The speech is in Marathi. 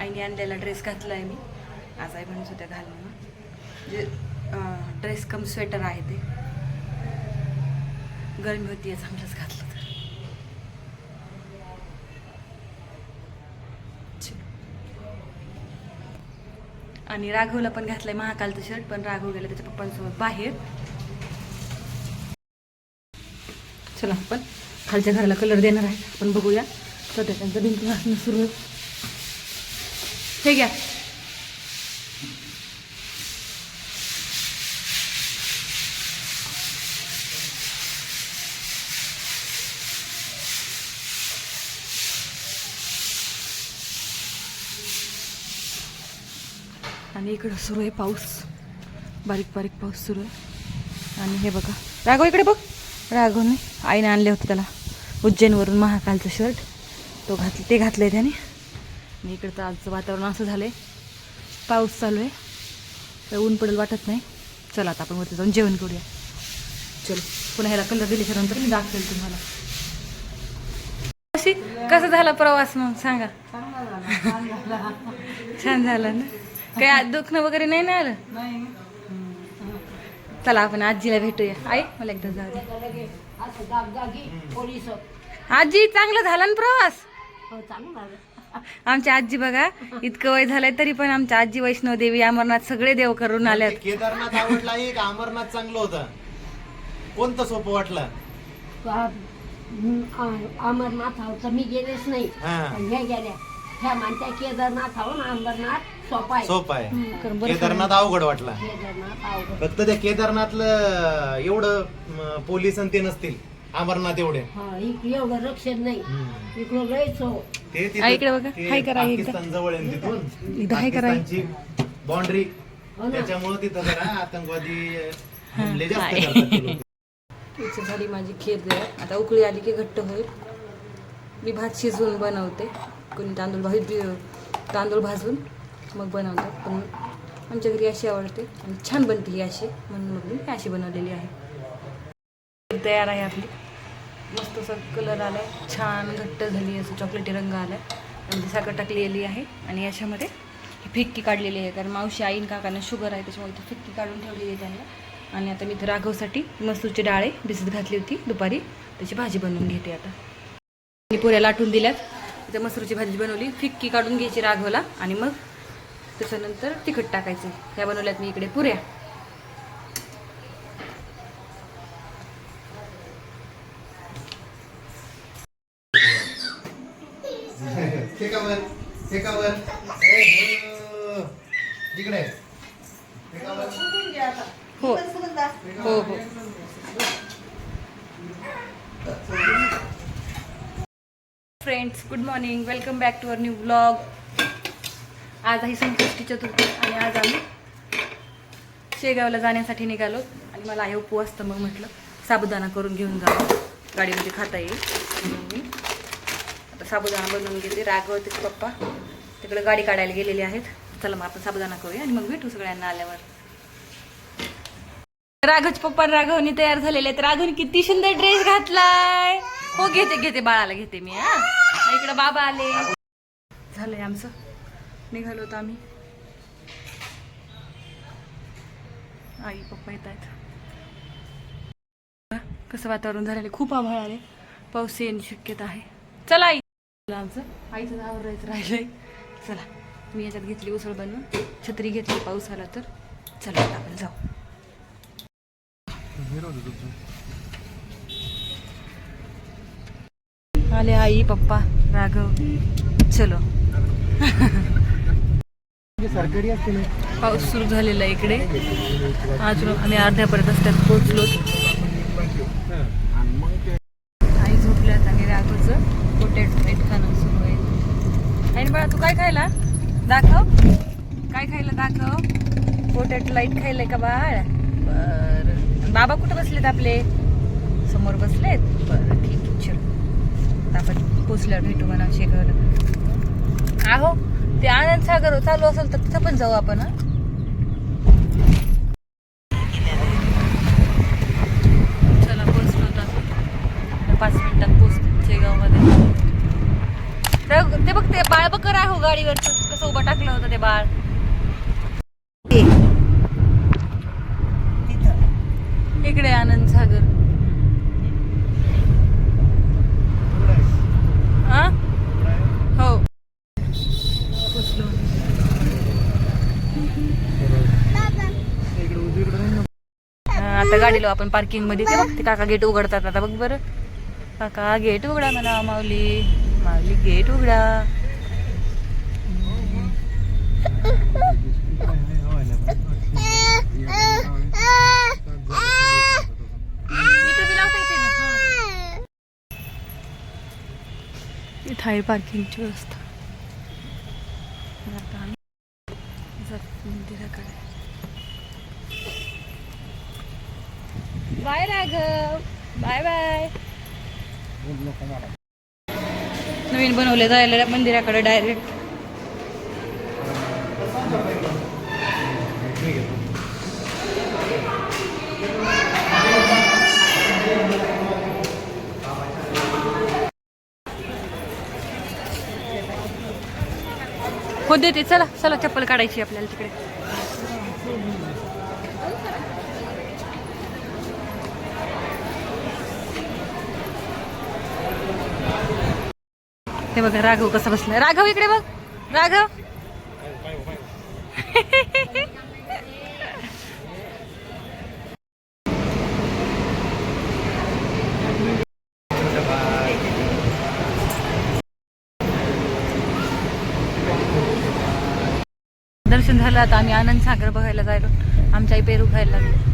आईने आणलेला ड्रेस घातला आहे मी. आज आई म्हणून सुद्धा घाल म्हणून. जे ड्रेस कम स्वेटर आहे ते. गरमी होती आहे चांगलंच घातलं तर. आणि राघवला पण घातलाय महाकालचं शर्ट पण राघव गेला त्याच्या पप्पांसोबत बाहेर. चला आपण खालच्या घराला कलर देणार आहे. आपण बघूया. सध्या त्यांचं भिंती घासणं सुरू आहे. हे घ्या. आणि इकडं सुरू आहे पाऊस. बारीक बारीक पाऊस सुरू आहे. आणि हे बघा. राघव इकडे बघ. राघवने आईने आणले होते त्याला. उज्जैनवरून महाकालचं शर्ट तो घातलं ते घातलं आहे त्याने. आणि इकडचं आजचं वातावरण असं झालं आहे पाऊस चालू आहे तर ऊन पडेल वाटत नाही. चला आता आपण वरती जाऊन जेवण करूया. चलो पुन्हा ह्याला कलर दिली नंतर? मी दाखवेल तुम्हाला. अशी कसा झाला प्रवास मग? सांगा. छान झाला ना? काय दुखणं वगैरे नाही ना आलं? चला आपण आजीला भेटूया. आई मला एकदा जाऊ दे. आजी चांगला झाला ना प्रवास? हो चांगलं झालं. आमची आजी बघा इतकं वय झालंय तरी पण आमच्या आजी वैष्णव देवी अमरनाथ सगळे देव करून आल्यात. केदारनाथ आवडला एक अमरनाथ चांगलं होतं. कोणतं सोपं वाटलं? अमरनाथावर मी गेलेच नाही. हा. पण ह्या गेल्या. ह्या म्हणत्या केदारनाथावर अमरनाथ सोपा सोपं आहे. केदारनाथ अवघड वाटला. केदारनाथ अवघड. फक्त त्या केदारनाथलं एवढं पोलीस आणि ते नसतील. अमरनाथ एवढे हा इकडे एवढं रक्षण नाही. इकडं लयच हो ते आ, इकडे बघा. हाय करा एकदा. पाकिस्तान जवळ आहे ना तिथून एकदा हाय करा. बाउंड्री हो ना. त्याच्यामुळे तिथं जरा आतंकवादी हमले जास्त हाय. करतात ते लोकं. इथे झाली माझी खीर तयार आता उकळी आली की घट्ट होईल मी भात शिजवून बनवते कोणी तांदूळ भाजी तांदूळ भाजून मग बनवतात पण आमच्या घरी अशी आवडते आणि छान बनते ही अशी म्हणून मग मी अशी बनवलेली आहे तयार आहे आपली. मस्त असं कलर आलाय. छान घट्ट झाली असं चॉकलेटी रंग आलाय. आणि साखर टाकलेली आहे. आणि याच्यामध्ये ही फिक्की काढलेली आहे. कारण मावशी आईन काकांना शुगर आहे त्याच्यामुळे ती फिक्की काढून ठेवलेली आहे त्यांना. आणि आता मी तर राघवसाठी मसूरची डाळे भिजत घातली होती दुपारी. त्याची भाजी बनवून घेते आता. मी पुऱ्या लाटून दिल्यात. त्या मसूरची भाजी बनवली. फिक्की काढून घ्यायची राघवला. आणि मग त्याच्यानंतर तिखट टाकायचं. ह्या बनवल्यात मी इकडे पुऱ्या. फेकावर फेकावर ए, हो. हो. हो. हो friends good morning welcome back to our new blog आज आहे संकष्टी चतुर्थी आणि आज आम्ही शेगावला जाण्यासाठी निघालो. आणि मला आहे उपवास तर मग म्हटलं साबुदाणा करून घेऊन जावं गाडीमध्ये खाता येईल. म्हणून मी साबुदाणा बनवून गेले राघव पप्पा तिकडे गाडी काढायला गेलेले आहेत. चला मग आपण साबुदाणा करूया आणि मग भेटू सगळ्यांना आल्यावर. राघवच पप्पा आणि राघवनी तयार झालेले आहेत. राघवनी किती सुंदर ड्रेस घातलाय. हो घेते घेते बाळाला घेते मी हा. इकडे बाबा आले. झालंय आमचं. निघालो होतो आम्ही. आई पप्पा येत आहेत. कसं वातावरण झालेलं खूप आभाळ आले पाऊस येण्याची शक्यता आहे. चला आई. आमचं. आईचं आवरायचं राहिलंय. चला मी याच्यात घेतली उसळ बनवून. छत्री घेतली पाऊस आला तर. चला आपण जाऊ. आले आई पप्पा राघव. चलो. पाऊस सुरू झालेला आहे इकडे. अजून आम्ही अर्ध्यापर्यंत रस्त्यात पोहोचलो आई झोपल्यात आणि राघवचं पोटॅटो राईट खाणं सुरू आहे आणि बाळा तू काय खायला दाखव काय खायला दाखव पोटॅटो लाइट खायलंय का बाळ? बर. बाबा कुठं बसलेत आपले? समोर बसलेत? बरं ठीक आहे चल. आपण पोचल्यावर भेटू म्हणा शेगावला. आहो ते आनंद सागर हो, चालू असेल तर तिथं पण जाऊ आपण चला पोचलो आता. पाच मिनिटात पोचतो शेगावमध्ये. ते बघ ते बाळ बकर आहे हो गाडीवर कसं उभं टाकलं होतं ते बाळ इकडे आनंद सागर हा हो हा, आता गाडी लावू आपण पार्किंगमध्ये ते बघ ते काका गेट उघडतात आता बघ बरं. काका गेट उघडा म्हणा माऊली. माऊली गेट उघडा. इथं आहे पार्किंगची व्यवस्था आता आम्ही जात मंदिराकडे बाय राघव बाय बाय. नवीन बनवले जायला मंदिराकडे डायरेक्ट हो देते चला चला चप्पल काढायची आपल्याला तिकडे. हे बघा राघव कसा बसला राघव इकडे बघ. राघव. दर्शन झालं आता आम्ही आनंद सागर बघायला जायलो. आमच्या आई पेरू खायला लागलो.